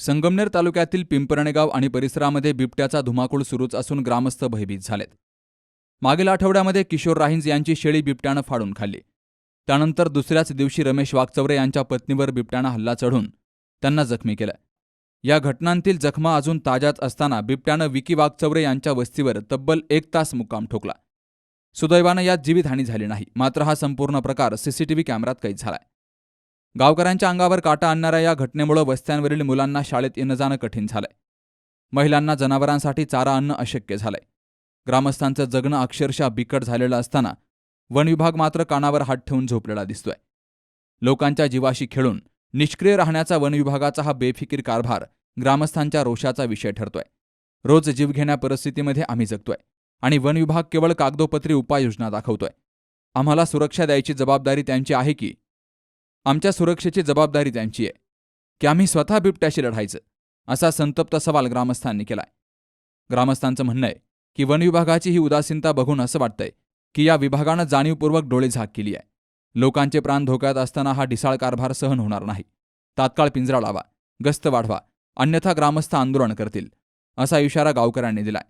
संगमनेर तालुक्यातील पिंपरणेगाव आणि परिसरामध्ये बिबट्याचा धुमाकूळ सुरूच असून ग्रामस्थ भयभीत झालेत. मागील आठवड्यामध्ये किशोर राहींज यांची शेळी बिबट्यानं फाडून खाल्ली. त्यानंतर दुसऱ्याच दिवशी रमेश वागचौरे यांच्या पत्नीवर बिबट्यानं हल्ला चढून त्यांना जखमी केलं. या घटनांतील जखमा अजून ताज्याच असताना बिबट्यानं विकी वाघचवरे यांच्या वस्तीवर तब्बल एक तास मुक्काम ठोकला. सुदैवानं यात जीवितहानी झाली नाही मात्र हा संपूर्ण प्रकार सीसीटीव्ही कॅमेऱ्यात कैद झालाय. गावकऱ्यांच्या अंगावर काटा आणणाऱ्या या घटनेमुळे वस्त्यांवरील मुलांना शाळेत येणं जाणं कठीण झालंय. महिलांना जनावरांसाठी चारा आणणं अशक्य झालंय. ग्रामस्थांचं जगणं अक्षरशः बिकट झालेलं असताना वन विभाग मात्र कानावर हात ठेवून झोपलेला दिसतोय. लोकांच्या जीवाशी खेळून निष्क्रिय राहण्याचा वन विभागाचा हा बेफिकीर कारभार ग्रामस्थांच्या रोषाचा विषय ठरतोय. रोज जीवघेण्या परिस्थितीमध्ये आम्ही जगतोय आणि वन विभाग केवळ कागदोपत्री उपाययोजना दाखवतोय. आम्हाला सुरक्षा द्यायची जबाबदारी त्यांची आहे की आमच्या सुरक्षेची जबाबदारी त्यांची आहे की आम्ही स्वतः बिबट्याशी लढायचं असा संतप्त सवाल ग्रामस्थांनी केलाय. ग्रामस्थांचं म्हणणं आहे की वन विभागाची ही उदासीनता बघून असं वाटतंय की या विभागानं जाणीवपूर्वक डोळेझाक केली आहे. लोकांचे प्राण धोक्यात असताना हा ढिसाळ कारभार सहन होणार नाही. तात्काळ पिंजरा लावा गस्त वाढवा अन्यथा ग्रामस्थ आंदोलन करतील असा इशारा गावकऱ्यांनी दिलाय.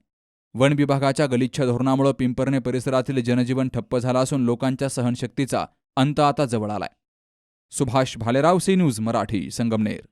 वन विभागाच्या गलिच्छ धोरणामुळे पिंपरणे परिसरातील जनजीवन ठप्प झालं असून लोकांच्या सहनशक्तीचा अंत आता जवळ आलाय. Subhash Bhalerao C news Marathi Sangamner.